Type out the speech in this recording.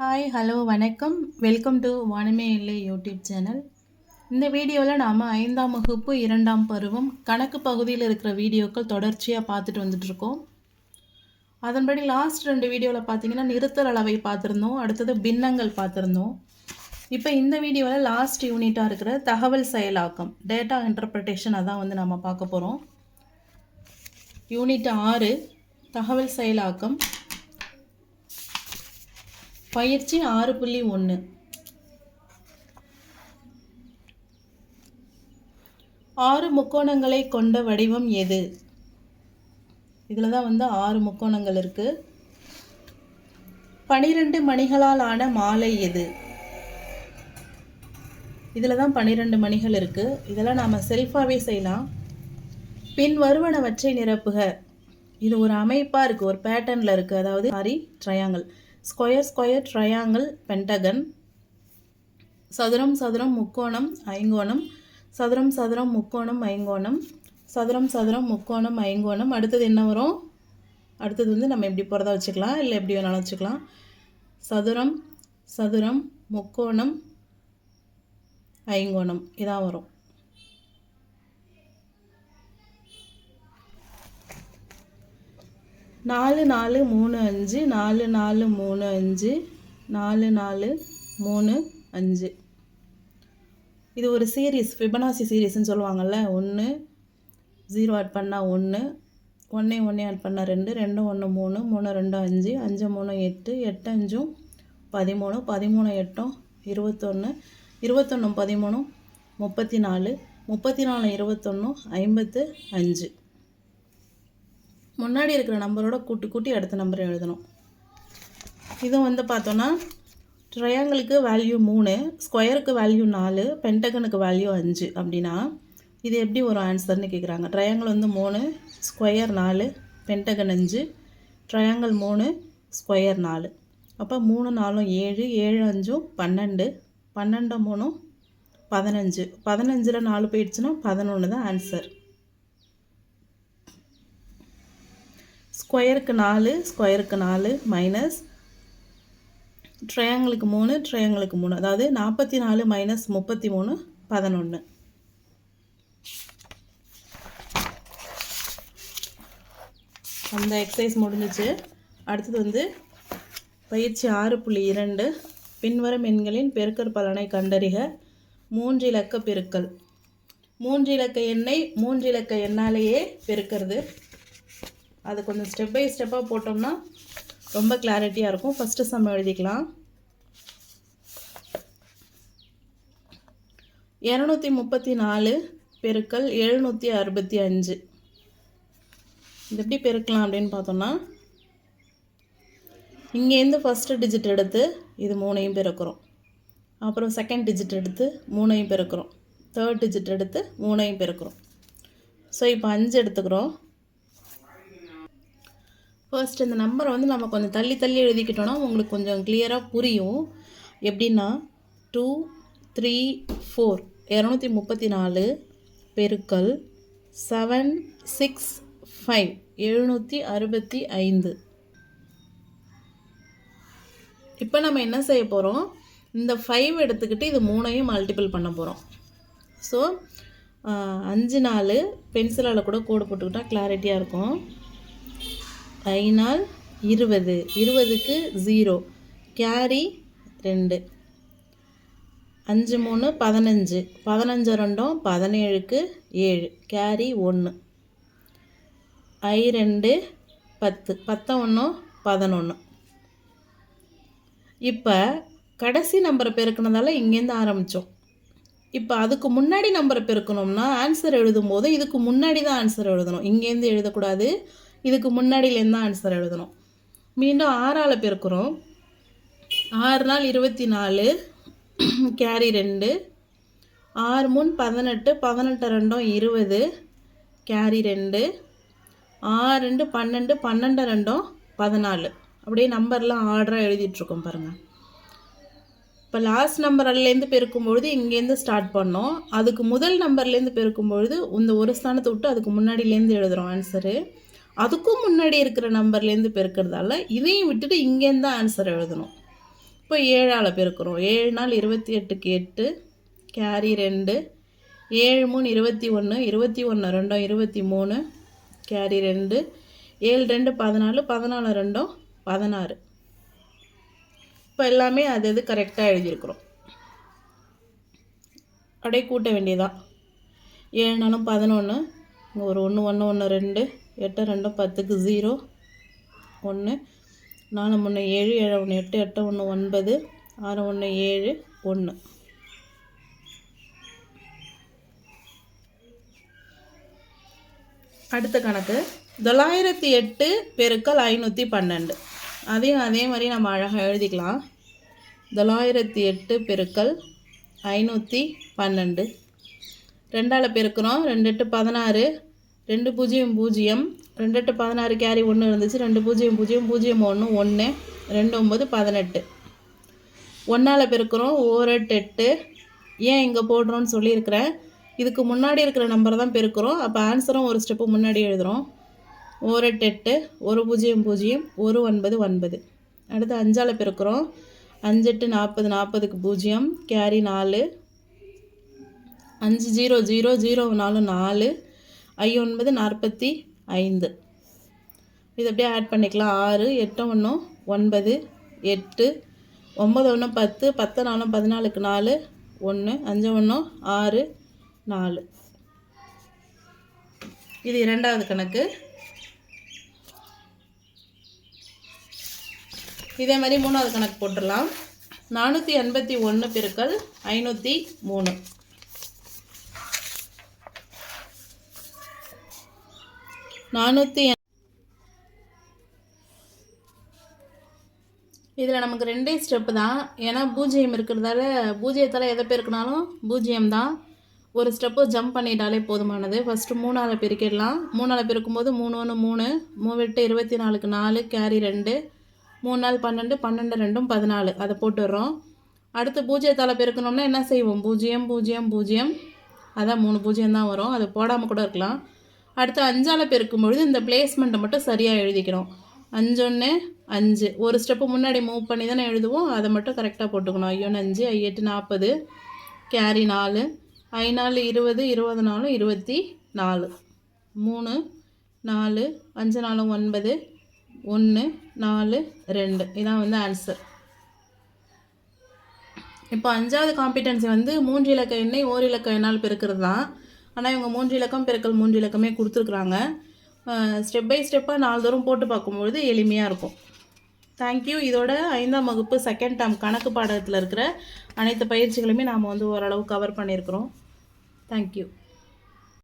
Hi hello வணக்கம். Welcome to வானமே இல்லை யூடியூப் சேனல் இந்த வீடியோவில் நாம் ஐந்தாம் வகுப்பு இரண்டாம் பருவம் கணக்கு பகுதியில் இருக்கிற வீடியோக்கள் தொடர்ச்சியாக பார்த்துட்டு வந்துட்ருக்கோம் அதன்படி லாஸ்ட் ரெண்டு வீடியோவில் பார்த்தீங்கன்னா நிறுத்தல் அளவை பார்த்துருந்தோம். அடுத்தது பின்னங்கள் பார்த்துருந்தோம். இப்போ இந்த வீடியோவில் லாஸ்ட் யூனிட்டாக இருக்கிற தகவல் செயலாக்கம் டேட்டா இன்டர்பிரிட்டேஷன் அதான் வந்து நம்ம பார்க்க போகிறோம் யூனிட் ஆறு தகவல் செயலாக்கம். பயிற்சி ஆறு புள்ளி ஒன்று ஆறு முக்கோணங்களை கொண்ட வடிவம் எது? இதில் தான் வந்து ஆறு முக்கோணங்கள் இருக்குது பனிரெண்டு மணிகளால் ஆன மாலை எது? இதில் தான் பன்னிரெண்டு மணிகள் இருக்குது இதெல்லாம் நாம் செல்ஃபாகவே செய்யலாம். பின் வருவனவற்றை நிரப்புக. இது ஒரு அமைப்பாக இருக்குது ஒரு பேட்டர்னில் இருக்குது அதாவது sorry triangle square square triangle pentagon. சதுரம் சதுரம் முக்கோணம் ஐங்கோணம். சதுரம் சதுரம் முக்கோணம் ஐங்கோணம். சதுரம் சதுரம் முக்கோணம் ஐங்கோணம். அடுத்தது என்ன வரும்? அடுத்தது வந்து நம்ம எப்படி போகிறதா வச்சுக்கலாம். இல்லை எப்படி வேணாலும் வச்சுக்கலாம். சதுரம் சதுரம் முக்கோணம் ஐங்கோணம். இதான் வரும். நாலு நாலு மூணு அஞ்சு நாலு நாலு மூணு அஞ்சு நாலு நாலு மூணு அஞ்சு. இது ஒரு சீரீஸ் ஃபிபனாசி சீரீஸ்னு சொல்லுவாங்கள்ல ஒன்று ஜீரோ ஆட் பண்ணால் ஒன்று ஒன்றே ஒன்றே ஆட் பண்ணால் ரெண்டு ரெண்டு ஒன்று மூணு மூணு ரெண்டு அஞ்சு அஞ்சு மூணு எட்டு எட்டு அஞ்சும் பதிமூணு பதிமூணு எட்டும் இருபத்தொன்று இருபத்தொன்னும் பதிமூணு முப்பத்தி நாலு முப்பத்தி நாலு இருபத்தொன்னும் ஐம்பத்து அஞ்சு. முன்னாடி இருக்கிற நம்பரோட கூட்டி கூட்டி அடுத்த நம்பரை எழுதணும். இதுவும் வந்து பார்த்தோன்னா ட்ரையாங்கிளுக்கு வேல்யூ மூணு ஸ்கொயருக்கு வேல்யூ நாலு பென்டகனுக்கு வேல்யூ அஞ்சு அப்படின்னா இது எப்படி ஒரு ஆன்சர்னு கேட்குறாங்க ட்ரையாங்கிள் வந்து மூணு ஸ்கொயர் நாலு பென்டகன் அஞ்சு ட்ரையாங்கிள் மூணு ஸ்கொயர் நாலு. அப்போ மூணு நாலும் ஏழு ஏழு அஞ்சும் பன்னெண்டு பன்னெண்டு மூணும் பதினஞ்சு. பதினஞ்சில் நாலு போயிடுச்சுன்னா பதினொன்று தான் ஆன்சர் ஸ்கொயருக்கு நாலு ஸ்கொயருக்கு நாலு மைனஸ் ட்ரையாங்கிளுக்கு மூணு ட்ரையாங்கிளுக்கு மூணு. அதாவது நாற்பத்தி நாலு மைனஸ் முப்பத்தி மூணு பதினொன்று அந்த எக்ஸசைஸ் முடிஞ்சிச்சு. அடுத்தது வந்து பயிற்சி ஆறு புள்ளி இரண்டு பின்வரும் எண்களின் பெருக்கற் பலனை கண்டறிக. மூன்று இலக்க பெருக்கல். மூன்று இலக்க எண்ணை மூன்று இலக்க எண்ணாலேயே பெருக்கிறது. அது கொஞ்சம் ஸ்டெப் பை ஸ்டெப்பாக போட்டோம்னா ரொம்ப கிளாரிட்டியாக இருக்கும். ஃபஸ்ட்டு சம் எழுதிக்கலாம். இரநூத்தி முப்பத்தி நாலு பெருக்கல் எழுநூற்றி அறுபத்தி அஞ்சு இது எப்படி பெருக்கலாம் அப்படின்னு பார்த்தோம்னா இங்கேருந்து ஃபஸ்ட்டு டிஜிட் எடுத்து இது மூணையும் பெருக்கிறோம். அப்புறம் செகண்ட் டிஜிட் எடுத்து மூணையும் பெருக்கிறோம். தேர்ட் டிஜிட் எடுத்து மூணையும் பெருக்கிறோம். ஸோ இப்போ அஞ்சு எடுத்துக்கிறோம். ஃபர்ஸ்ட் இந்த நம்பரை வந்து நம்ம கொஞ்சம் தள்ளி தள்ளி எழுதிக்கிட்டோன்னா உங்களுக்கு கொஞ்சம் கிளியராக புரியும். எப்படின்னா டூ த்ரீ ஃபோர் இரநூத்தி முப்பத்தி நாலு பெருக்கல் செவன் சிக்ஸ் ஃபைவ் எழுநூற்றி அறுபத்தி ஐந்து இப்போ நம்ம என்ன செய்ய போகிறோம் இந்த ஃபைவ் எடுத்துக்கிட்டு இது மூணையும் மல்டிபிள் பண்ண போகிறோம் ஸோ அஞ்சு நாலு பென்சிலால் கூட கோடு போட்டுக்கிட்டால் கிளாரிட்டியாக இருக்கும். ஐநாள் இருபது இருபதுக்கு ஜீரோ கேரி ரெண்டு. அஞ்சு மூணு பதினஞ்சு. பதினஞ்சு ரெண்டும் பதினேழுக்கு ஏழு கேரி ஒன்று ஐ ரெண்டு பத்து. பத்த பதினொன்று இப்போ கடைசி நம்பரை பெருக்கினதால இங்கேருந்து ஆரம்பித்தோம் இப்போ அதுக்கு முன்னாடி நம்பரை பெருக்கணும்னா ஆன்சர் எழுதும்போது இதுக்கு முன்னாடி தான் ஆன்சர் எழுதணும். இங்கேருந்து எழுதக்கூடாது. இதுக்கு முன்னாடியிலேருந்து தான் ஆன்சர் எழுதணும். மீண்டும் ஆறால் பெருக்கிறோம். ஆறு நாள் இருபத்தி நாலு கேரி ரெண்டு. ஆறு மூணு பதினெட்டு பதினெட்டு ரெண்டும் இருபது கேரி ரெண்டு. ஆறு ரெண்டு பன்னெண்டு பன்னெண்டு ரெண்டும் பதினாலு. அப்படியே நம்பர்லாம் ஆர்டராக எழுதிட்டுருக்கோம் பாருங்கள் இப்போ லாஸ்ட் நம்பர்லேருந்து பெருக்கும்பொழுது இங்கேருந்து ஸ்டார்ட் பண்ணோம். அதுக்கு முதல் நம்பர்லேருந்து பெருக்கும்பொழுது இந்த ஒரு ஸ்தானத்தை விட்டு அதுக்கு முன்னாடியிலேருந்து எழுதுகிறோம் ஆன்சரு அதுக்கும் முன்னாடி இருக்கிற நம்பர்லேருந்து பெருக்கிறதால இதையும் விட்டுட்டு இங்கேருந்து தான் ஆன்சர் எழுதணும். இப்போ ஏழால் பெருக்கிறோம். ஏழு நாள் இருபத்தி எட்டுக்கு எட்டு கேரி ரெண்டு. ஏழு மூணு இருபத்தி ஒன்று இருபத்தி ஒன்று ரெண்டும் இருபத்தி மூணு கேரி ரெண்டு. ஏழு ரெண்டு பதினாலு பதினாலு ரெண்டும் பதினாறு. இப்போ எல்லாமே அது அது கரெக்டாக எழுதியிருக்கிறோம். அப்படியே கூட்ட வேண்டியதான் ஏழு நாளும் பதினொன்று ஒரு ஒன்று ஒன்று ஒன்று ரெண்டு. எட்டு ரெண்டும் பத்துக்கு ஜீரோ ஒன்று. நாலு ஒன்று ஏழு. ஏழு ஒன்று எட்டு. எட்டு ஒன்று ஒன்பது. ஆறு ஒன்று ஏழு. ஒன்று. அடுத்த கணக்கு. தொள்ளாயிரத்தி எட்டு பெருக்கள் ஐநூற்றி பன்னெண்டு. அதையும் அதே மாதிரி நம்ம அழகாக எழுதிக்கலாம். தொள்ளாயிரத்தி எட்டு பெருக்கள் ஐநூற்றி பன்னெண்டு. ரெண்டால் பெருக்கிறோம். ரெண்டு எட்டு பதினாறு. ரெண்டு பூஜ்ஜியம் பூஜ்ஜியம் ரெண்டு எட்டு பதினாறு கேரி ஒன்று இருந்துச்சு ரெண்டு பூஜ்ஜியம் பூஜ்ஜியம் பூஜ்ஜியம் ஒன்று ஒன்று ரெண்டு ஒம்பது பதினெட்டு. ஒன்றால் பெருக்கிறோம் ஓரெட்டு எட்டு. ஏன் இங்கே போடுறோன்னு சொல்லியிருக்கிறேன். இதுக்கு முன்னாடி இருக்கிற நம்பரை தான் பெருக்கிறோம். அப்போ ஆன்சரும் ஒரு ஸ்டெப்பு முன்னாடி எழுதுகிறோம் ஓரெட்டு எட்டு ஒரு பூஜ்ஜியம் பூஜ்ஜியம் ஒரு ஒன்பது ஒன்பது. அடுத்து அஞ்சால் பெருக்கிறோம். அஞ்செட்டு நாற்பது நாற்பதுக்கு பூஜ்ஜியம் கேரி நாலு. அஞ்சு ஜீரோ ஜீரோ ஜீரோ நாலு நாலு. ஐ ஒன்பது நாற்பத்தி ஐந்து. இது அப்படியே ஆட் பண்ணிக்கலாம். ஆறு எட்டு ஒன்று ஒன்பது எட்டு ஒம்பது ஒன்று பத்து பத்து நாலு பதினாலுக்கு நாலு ஒன்று அஞ்சு ஒன்று ஆறு நாலு. இது இரண்டாவது கணக்கு. இதே மாதிரி மூணாவது கணக்கு போட்டுடலாம். நானூற்றி எண்பத்தி ஒன்று பெருக்கல் ஐநூற்றி மூணு. நானூற்றி இதில் நமக்கு ரெண்டே ஸ்டெப்பு தான். ஏன்னா பூஜ்ஜியம் இருக்கிறதால பூஜ்ஜியத்தால் எதை பெருக்கினாலும் பூஜ்ஜியம் தான். ஒரு ஸ்டெப்பு ஜம்ப் பண்ணிட்டாலே போதுமானது. ஃபஸ்ட்டு மூணால் பெருக்கிடலாம். மூணால் பெருக்கும்போது மூணு ஒன்று மூணு மூவெட்டு இருபத்தி நாலுக்கு நாலு கேரி ரெண்டு மூணு நாள் பன்னெண்டு பன்னெண்டு ரெண்டும் பதினாலு. அதை போட்டுடுறோம். அடுத்து பூஜ்ஜியத்தால் பெருக்கணும்னா என்ன செய்வோம்? பூஜ்ஜியம் பூஜ்ஜியம் பூஜ்ஜியம். அதான் மூணு பூஜ்ஜியம் தான் வரும். அது போடாமல் கூட இருக்கலாம். அடுத்து அஞ்சால் பெருக்கும் பொழுது இந்த பிளேஸ்மெண்ட்டை மட்டும் சரியாக எழுதிக்கணும். அஞ்சொன்று அஞ்சு. ஒரு ஸ்டெப்பு முன்னாடி மூவ் பண்ணி தானே எழுதுவோம். அதை மட்டும் கரெக்டாக போட்டுக்கணும். ஐயோன்னு அஞ்சு ஐயெட்டு நாற்பது கேரி நாலு. ஐ நாலு இருபது இருபது நாலு இருபத்தி நாலு. மூணு நாலு அஞ்சு நாலு ஒன்பது. ஒன்று நாலு ரெண்டு. இதான் வந்து ஆன்சர் இப்போ அஞ்சாவது காம்பிடன்சி வந்து மூன்று இலக்க எண்ணெய் ஓர் இலக்க எண்ணால் பெருக்கிறது தான் ஆனால் இவங்க மூன்று இலக்கம் பெருக்கல் மூன்று இலக்கமே கொடுத்துருக்குறாங்க. ஸ்டெப் பை ஸ்டெப்பாக நாலு தூரம் போட்டு பார்க்கும்பொழுது எளிமையாக இருக்கும். தேங்க்யூ இதோட ஐந்தாம் வகுப்பு செகண்ட் டேர்ம் கணக்கு பாடத்தில் இருக்கிற அனைத்து பயிற்சிகளுமே நாம் வந்து ஓரளவு கவர் பண்ணியிருக்கிறோம். தேங்க்யூ